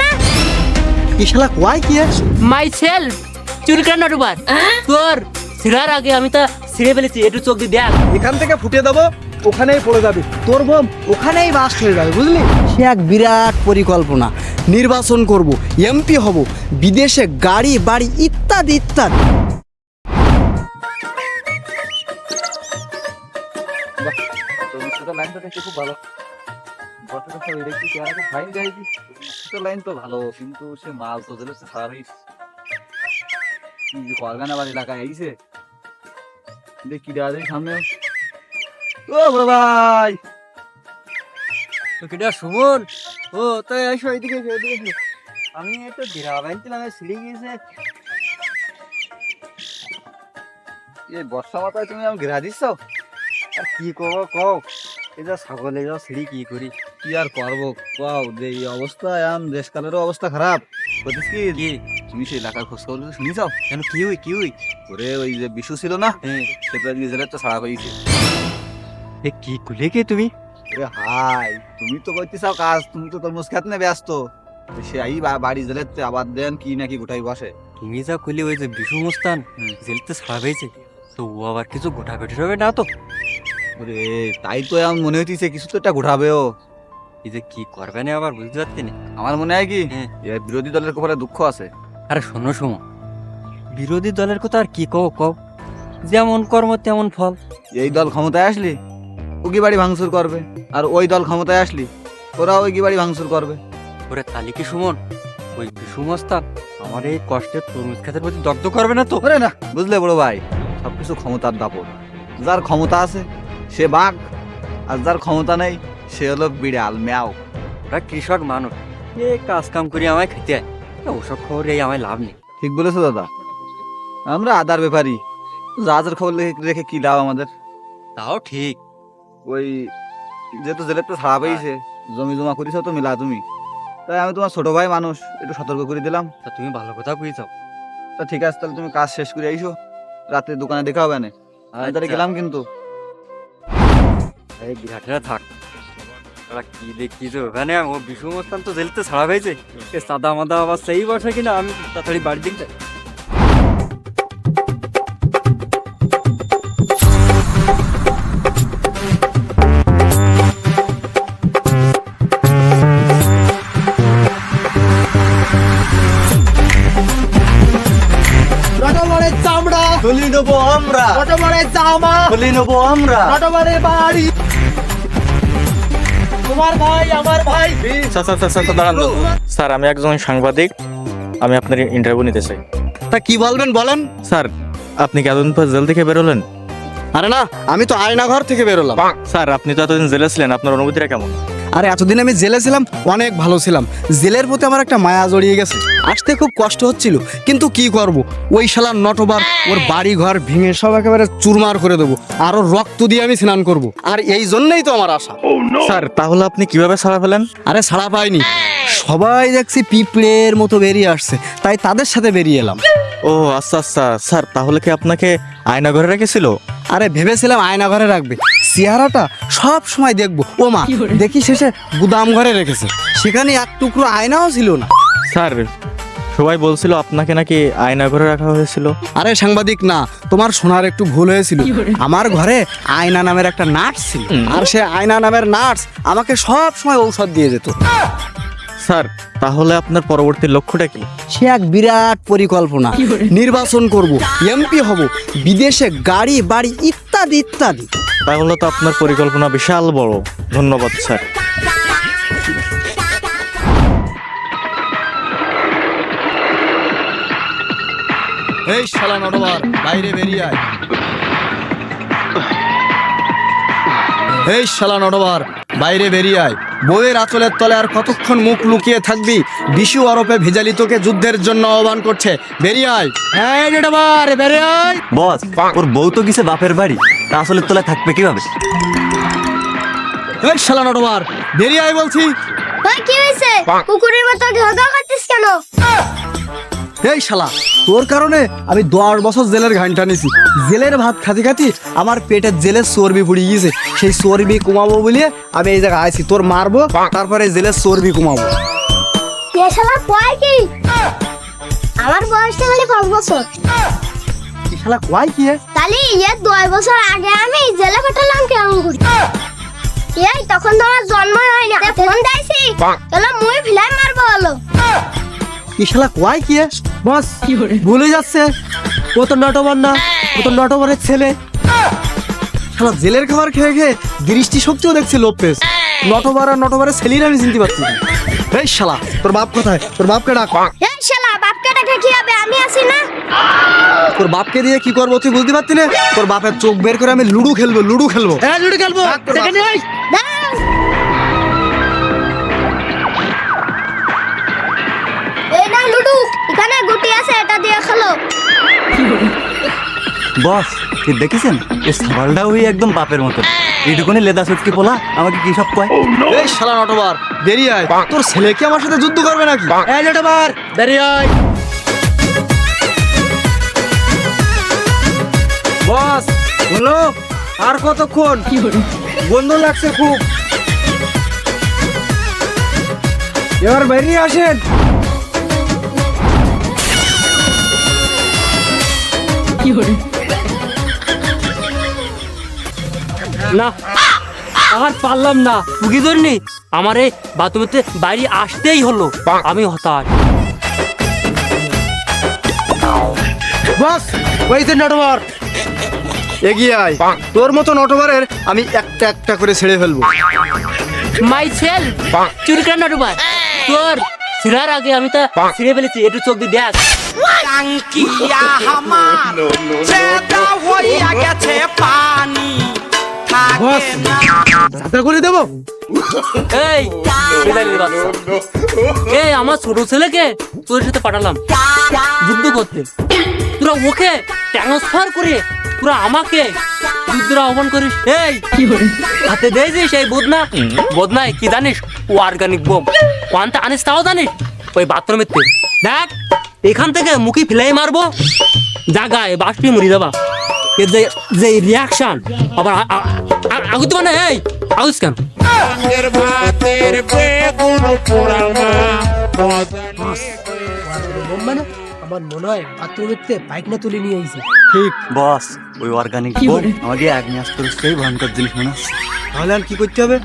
না? এই শালা কয় কি আছে মাই সেলফ তোর ছিড়ার আগে আমি তা ছিঁড়ে ফেলেছি একটু চোখ দিয়ে দেখ। এখান থেকে ফুটে দেবো ওখানেই পড়ে যাবে। তোর বোম ওখানেই বাস্ট হয়ে যাবে বুঝলি? সে এক বিরাট পরিকল্পনা। নির্বাচন করব এমপি হব বিদেশে গাড়ি বাড়ি ইত্যাদি ইত্যাদি। লাইনটা দেখতে খুব ভালো বছর সব ইলেকট্রিক আর ফাইন যাইছি তো লাইন তো ভালো কিন্তু সে মাল তো দিলে সারাই করগানাবাদ এলাকায় আইছে। দেখি দাদা সামনে। ও বড় ভাই! তো কিটা সুমন? ও তাই এসো এদিকে এদিকে আমি একটা সিঁড়ি গিয়েছে। এই বর্ষা মাথায় তুমি আমি ঘেরা দিচ্ছ আর কি করব কও? যা ছাগলে সিঁড়ি কি করি? কি আর করব? কও যে এই অবস্থা দেশকালেরও অবস্থা খারাপ। বলছিস কি? কি? তুমি সেই এলাকার খোঁজ খবর শুনিছ? কেন কি হই কি হই? ওরে ওই যে বিশু ছিল না? হ্যাঁ। সেটা নিজের তো ছাড়া করেছে এ কি কুলে কে তুমি? হাই তুমি তো করতে চাও কাজ তুমি তো তরমুজ খেত নিয়ে ব্যস্ত সে আই বাড়ি জেলে আবার দেন কি নাকি গোটাই বসে। তুমি যা কুলে ওই যে বিশু মুস্তান। জেলতে ছাড়া পেয়েছে তো ও আবার কিছু গোটা গোটি হবে না তো? ওরে তাই তো এমন মনে হইতেছে কিছু তো একটা ঘুরাবেও। এই যে কি করবে না আবার বুঝতে পারছি না। আমার মনে হয় কি হ্যাঁ। বিরোধী দলের কপালে দুঃখ আছে। আরে শোনো শোনো। বিরোধী দলের কথা আর কি কও কও। যেমন কর্ম তেমন ফল। এই দল ক্ষমতায় আসলি উকি বাড়ি ভাঙচুর করবে। আর ওই দল ক্ষমতায় আসলি ওরা ওই কি বাড়ি ভাঙচুর করবে। ওরে তালি কি সুমন? ওই বিশু মস্তান আমার এই কষ্টের তরমুজ খেতের প্রতি দগ্ধ করবে না তো? ওরে না বুঝলে বড় ভাই সবকিছু ক্ষমতার দাপট। যার ক্ষমতা আছে সে বাঘ আর যার ক্ষমতা নেই সে হলো বিড়াল ম্যাও। ওরা কৃষক মানুষ। এ কাজ কাম করি আমায় খেতে হয়। ওসব খবর এই আমায় লাভ নেই। ঠিক বলেছ দাদা। আমরা আদার ব্যাপারী। জাহাজের খবর রেখে কি লাভ আমাদের? তাও ঠিক। ওই যেহেতু জেলের তো ছাড়া পেয়েছে জমি জমা করিস তো মিলা তুমি। তাই আমি তোমার ছোট ভাই মানুষ একটু সতর্ক করে দিলাম। তা তুমি ভালো কথা বুঝাও তা ঠিক আছে তাহলে তুমি কাজ শেষ করে আইসো। রাতে দোকানে দেখা হবে না। আমি তাহলে আচ্ছা। গেলাম কিন্তু। এই বিরাটেরা থাক। ওরা কি দেখি যে ওখানে ও বিশু মস্তান তো জেলতে ছাড়া হয়েছে। এ সাদা মাদা আবার সেই বসে কিনা? আমি তাড়াতাড়ি বাড়ির দিক যাই। চামড়া। তুলি নেব আমরা। নটবরের জামা তুলি নেব আমরা। নটবরের বাড়ি। তোমার ভাই আমার ভাই। Sir sir sir sir sir, দাঁড়ান। স্যার আমি একজন সাংবাদিক। আমি আপনার ইন্টারভিউ নিতে চাই। তা কি বলবেন বলেন? স্যার আপনি কি এতদিন পর জেল থেকে বেরোলেন আরে না আমি তো আয়না ঘর থেকে বেরোলাম স্যার আপনি তো এতদিন জেলে ছিলেন আপনার অনুভূতিটা কেমন? আরে এতদিন আমি জেলে ছিলাম অনেক ভালো ছিলাম। জেলের প্রতি আমার একটা মায়া জড়িয়ে গেছে। আসতে খুব কষ্ট হচ্ছিল কিন্তু কি করব? ওই শালার নটবার ওর বাড়ি ঘর ভেঙে সব একেবারে চুরমার করে দেবো আরও রক্ত দিয়ে আমি স্নান করব। আর এই জন্যই তো আমার আশা। স্যার তাহলে আপনি কীভাবে ছাড়া পেলেন আরে ছাড়া পাইনি। সবাই দেখছি পিঁপড়ের মতো বেরিয়ে আসছে তাই তাদের সাথে বেরিয়ে এলাম। ও আচ্ছা আচ্ছা। স্যার তাহলে কি আপনাকে আয়না ঘরে রেখেছিল? আরে ভেবেছিলাম আয়না ঘরে রাখবে। চেহারাটা সব সময় দেখব। ও মা দেখি শেষে গুদাম ঘরে রেখেছে। সেখানে এক টুকরো আয়নাও ছিল না। স্যার সবাই বলছিল আপনাকে নাকি আয়না ঘরে রাখা হয়েছিল। আরে সাংবাদিক না তোমার শোনার একটু ভুল হয়েছিল। আমার ঘরে আয়না নামের একটা নার্স ছিল। আর সে আয়না নামের নার্স আমাকে সব সময় ঔষধ দিয়ে যেত। স্যার তাহলে আপনার পরবর্তী লক্ষ্যটা কি? সে এক বিরাট পরিকল্পনা। নির্বাচন করব এমপি হব বিদেশে গাড়ি বাড়ি ইত্যাদি ইত্যাদি। তাহলে তো আপনার পরিকল্পনা বিশাল বড়। ধন্যবাদ স্যার। এই শালা নটবার বাইরে বেরিয়ে আয়। এই শালা নটবার বাইরে বেরিয়ে আয়। বউয়ের আঁচলের তলে আর কতক্ষণ মুখ লুকিয়ে থাকবি? বিশু আরপে ভেজালি তোকে যুদ্ধের জন্য আহ্বান করছে। বেরিয়ে আয়। এই নটবার বেরিয়ে আয়। বস ওর বউ তো গেছে বাপের বাড়ি। তা আঁচলের তলায় থাকবে কীভাবে? এই শালা নটবার বেরিয়ে আয় বলছি। কি হয়েছে? কুকুরের মতো ঘগা করতিস কেন? এই শালা তোর কারণে আমি দশ বছর জেলের ঘানটা নিছি। জেলের ভাত খাতি খাতি আমার পেটের জেলের চর্বি পুড়ে গিয়েছে। সেই চর্বি কমাবো বলে আমি এই জায়গায় আইছি। তোর মারবো তারপরে জেলের চর্বি কমাবো। শালা কয় কি? আমার বয়সটা খালি পাঁচ বছর? শালা কয় কি? তাহলে এর দুই বছর আগে আমি জেলে পাঠালাম কেমন করি? এই তখন তো আমার জন্ম হয় না ফোন দিয়েছি। চলো মুই ফিলাই মারবো বলো। এই শালা কয় কি? বস ভুলে যাচ্ছে। ও তো নটবর না ও তো নটবরের ছেলে। শালা জেলের খাবার খেয়ে খেয়ে দৃষ্টি শক্তিও দেখছে লোপ পেস নটবার আর নটবারের ছেলেরা আমি চিনতে পারছি না। এই শালা তোর বাপ কোথায়? তোর বাপকে ডাক। এই শালা বাপকে ডাকে কি হবে? আমি আছি না? তোর বাপকে দিয়ে কি করব তুই বুঝতে পারতি না? তোর বাপের চোখ বের করে আমি লুডু খেলব লুডু খেলব। হ্যাঁ জুড়ে খেলব। সেখানে বস কি দেখেছেন? এ সাবালটা ওই একদম বাপের মতো। এইটুকুনি লেদা সুটকি পোলা আমাকে কি সব কয়? এই শালা নটবার বেরিয়ে আয়। তোর ছেলে কি আমার সাথে যুদ্ধ করবে নাকি? এই নটবর দাঁড়িয়ে আয়। বস বলো আর কতক্ষণ? কি বন্ধ লাগছে খুব। এবার বেরিয়ে আসেন। না আর পারলাম না। বুঝি ধরনি? আমার এই বাথরুমেতে বাইরে আসতেই হলো। আমি হতাশ। বস ওই এগিয়ে আয়। তোর মতো নটবারের আমি একটা একটা করে ছেড়ে ফেলব। মাই সেল চুরিকার নটুবার। তোর ছিড়ার আগে আমি তা ছিঁড়ে ফেলেছি। একটু চোখ দিয়ে দেখ। বস। যাত্রা করে দেবো? এই বিড়ালের বাচ্চা। এই আমার ছোট ছেলেকে তোর সাথে পাঠালাম? যুদ্ধ করতে। তোরা ওকে ট্রান্সফার করে তোরা আমাকে যুদ্ধের আহ্বান করিস। এই হাতে দিয়েছিস এই বদনা? বদনায় কি জানিস? ও অর্গানিক বোম। কোয়ান্টা আনিস তাও জানিস? ওই বাথরুমের থেকে দেখ এখান থেকে মুখি ফেলাই মারবো? জাগায় বাষ্পি মরি যাবা এর যে যে রিয়াকশন আবার আ- আ- আ- মানে এই আগুস কেন? মানে? আমার মনে হয় বাথরুমের পাইকনা তুলে নিয়ে আইছে। ঠিক। বস ওই অর্গানিক আমাকে আগ্নেয়াস্ত্রের ভয়ঙ্কর জিনিস মনে হচ্ছে তাহলে আর কি করতে হবে?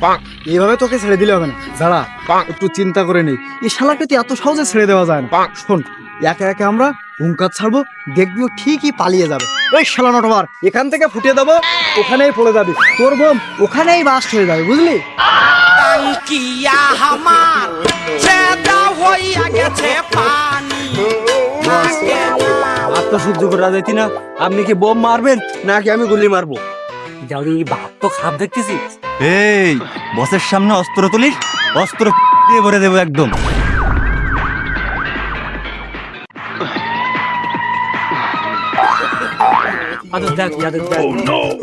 এইভাবে তোকে ছেড়ে দিলে হবে না। দাঁড়া একটু চিন্তা করে নেই এই শালাকে তো এত সহজে ছেড়ে দেওয়া যায় না। শোন একে একে আমরা হুঙ্কার ছাড়বো দেখবি ঠিকই পালিয়ে যাবে। ওই শালা নটবার এখান থেকে ফুটিয়ে দেবো ওখানেই পড়ে যাবি। তোর বোম ওখানেই বাস্ট হয়ে যাবে বুঝলি? আর তো সহ্য করা যাইতি না। আপনি কি বোম মারবেন নাকি আমি গুলি মারবো? যাও এই বাপ তো খারাপ দেখতেছি এই বসের সামনে অস্ত্র তুলিস অস্ত্র দিয়ে ভরে দেবো একদম। আদর দেখ আদর দেখ।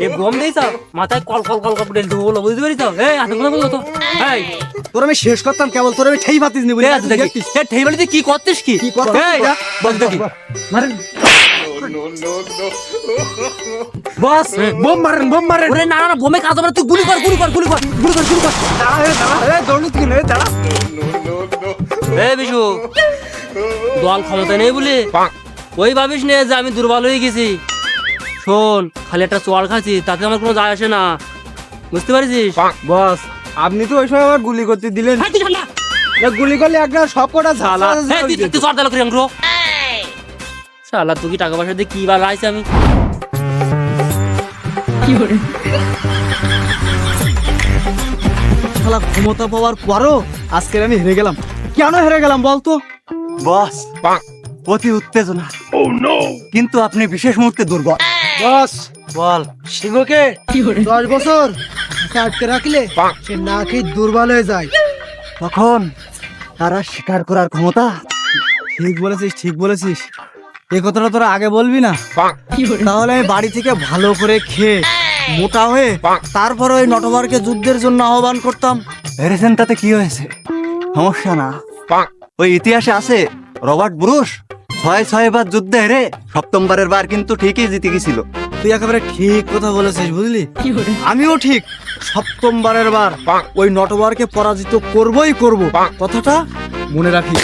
এই গম দেইছ মাথায় কল কল কল কল করে দেবো বুঝতে পারিস এই হাতে কোনো বলো এই তোর আমি শেষ করতাম কেবল তোর আমি ঠেই পাতিস নি বুঝলি এই হাতে দেখি। ঠেই বাড়িতে কি করতিস কি? কি করতাম? এই বল দেখি। বস। বোম মারেন বোম মারেন। ওরে না না না বোমে কাজ হবে তুই গুলি কর গুলি কর গুলি কর গুলি কর গুলি কর। এই বিশু দল ক্ষমতা নেই বলে। ওই ভাবিস নে যে আমি দুর্বল হয়ে গেছি। শোন খালি একটা চোয়ার খাচ্ছি তাতে আমার কোনো যায় আসে না। বুঝতে পারছিস? বস। আপনি তো ওই সময় আমার গুলি করতে দিলেন। না, গুলি করলে একটা সব কটা ঝালা করে শালা তুই টাকা পয়সা দিয়ে কি বার লাইছে আমি? কি শালা ক্ষমতা পাওয়ার পরও আজকের আমি হেরে গেলাম। কেন হেরে গেলাম বলতো বস অতি উত্তেজনা। কিন্তু আপনি বিশেষ মুহূর্তে দুর্বল। বস। বল। সিংহকে দশ বছর আটকে রাখলে সে না খেয়ে দুর্বল হয়ে যায়। তখন তারা স্বীকার করার ক্ষমতা ঠিক বলেছিস ঠিক বলেছিস। এই কথাটা তোরা আগে বলবি না? তাহলে আমি বাড়ি থেকে ভালো করে খেয়ে মোটা হয়ে তারপর ওই নটবারকে যুদ্ধের জন্য আহ্বান করতাম। হেরেছেন তাতে কি হয়েছে? সমস্যা না। ওই ইতিহাসে আছে রবার্ট ব্রুস। ছয় ছয় বার যুদ্ধে হেরে সপ্তমবারের বার কিন্তু ঠিকই জিতে গেছিল। তুই একেবারে ঠিক কথা বলেছিস বুঝলি? আমিও ঠিক। সপ্তমবারের বার ওই নটবারকে পরাজিত করবই করব। কথাটা মনে রাখিস।